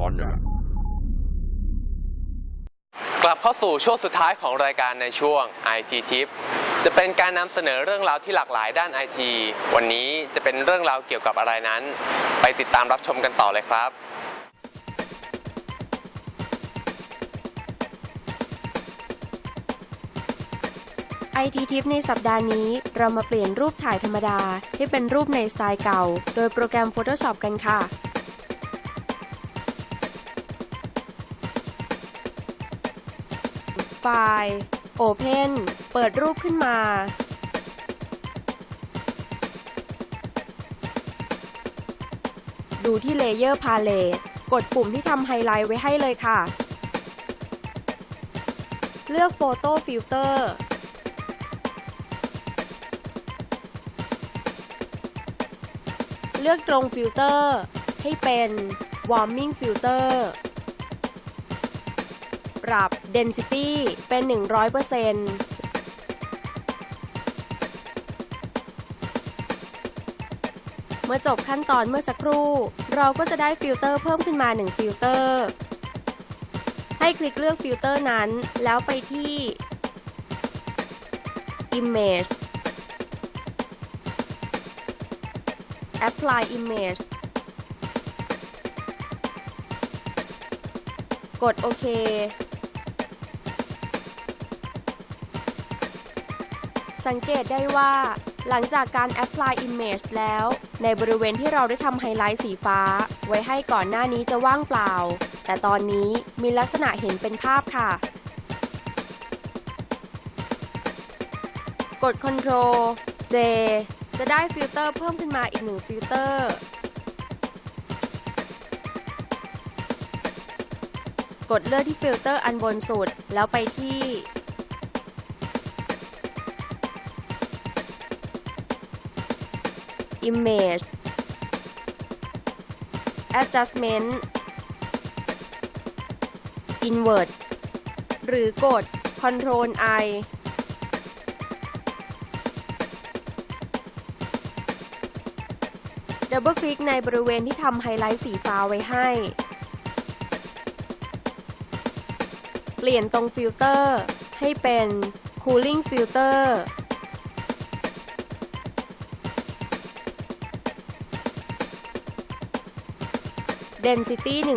ก่อนเนี่ยกลับเข้าสู่ช่วงสุดท้ายของรายการในช่วง IT Tip จะเป็นการนำเสนอเรื่องราวที่หลากหลายด้าน IT วันนี้จะเป็นเรื่องราวเกี่ยวกับอะไรนั้น ไปติดตามรับชมกันต่อเลยครับไอทีทิปในสัปดาห์นี้เรามาเปลี่ยนรูปถ่ายธรรมดา ให้เป็นรูปในสไตล์เก่า โดยโปรแกรม Photoshop กันค่ะ ไฟล์ Open เปิดรูปขึ้นมา ดูที่ Layer Palette กดปุ่มที่ทำไฮไลท์ไว้ให้เลยค่ะ เลือก Photo Filter เลือกตรงฟิลเตอร์ให้เป็น Warming Filter ปรับ Density เป็น 100%เมื่อจบขั้นตอนเมื่อสักครู่ เราก็จะได้ฟิลเตอร์เพิ่มขึ้นมา 1 ฟิลเตอร์ ให้คลิกเลือกฟิลเตอร์นั้น แล้วไปที่ Image Apply Image กดโอเค สังเกตได้ว่า หลังจากการ Apply Image แล้ว ในบริเวณที่เราได้ทำไฮไลท์สีฟ้า ไว้ให้ก่อนหน้านี้จะว่างเปล่า แต่ตอนนี้มีลักษณะเห็นเป็นภาพค่ะ กด Ctrl J จะได้ฟิลเตอร์เพิ่มขึ้นมาอีกหนึ่งฟิลเตอร์กดเลือกที่ฟิลเตอร์อันบนสุด แล้วไปที่ Image Adjustment Invert หรือกด Ctrl I ดับเบิลคลิกในบริเวณที่ทำไฮไลท์สีฟ้าไว้ให้ เปลี่ยนตรงฟิลเตอร์ให้เป็น Cooling Filter เดนซิตี้100%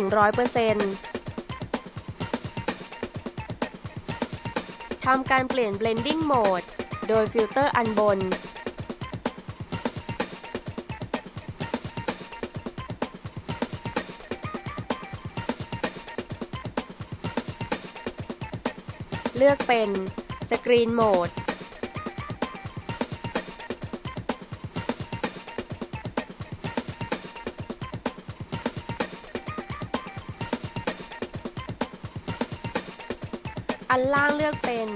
ทำการเปลี่ยน Blending Mode โดยฟิลเตอร์อันบน เลือกเป็น Screen Mode อันล่างเลือกเป็น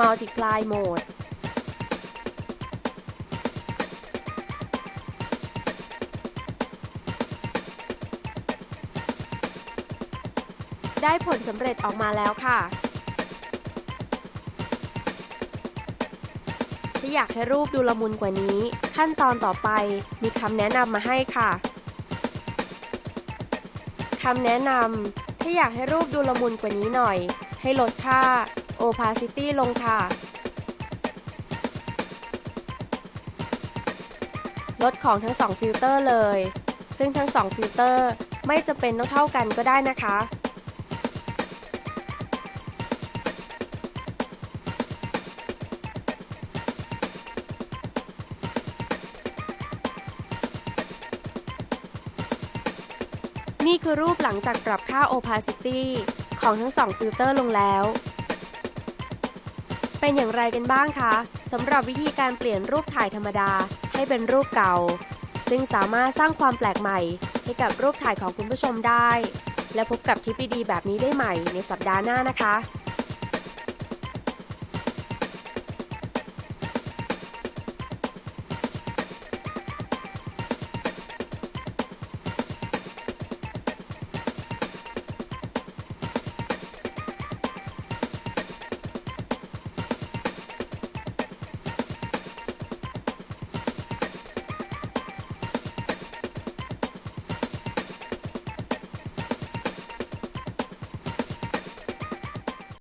Multiply Mode ได้ผลสำเร็จออกมาแล้วค่ะ ถ้าอยากให้รูปดูละมุนกว่านี้ ขั้นตอนต่อไปมีคำแนะนำมาให้ค่ะคำแนะนำถ้าอยากให้รูปดูละมุนกว่านี้หน่อย ให้ลดค่า opacity ลงค่ะ ลดของทั้ง2ฟิลเตอร์เลย ซึ่งทั้ง2ฟิลเตอร์ไม่จะเป็นต้องเท่ากันก็ได้นะคะ นี่คือรูปหลังจากปรับค่า opacity ของทั้งสองฟิลเตอร์ลงแล้ว เป็นอย่างไรกันบ้างคะสำหรับวิธีการเปลี่ยนรูปถ่ายธรรมดาให้เป็นรูปเก่า ซึ่งสามารถสร้างความแปลกใหม่ ให้กับรูปถ่ายของคุณผู้ชมได้ และพบกับทิปดีๆแบบนี้ได้ใหม่ในสัปดาห์หน้านะคะ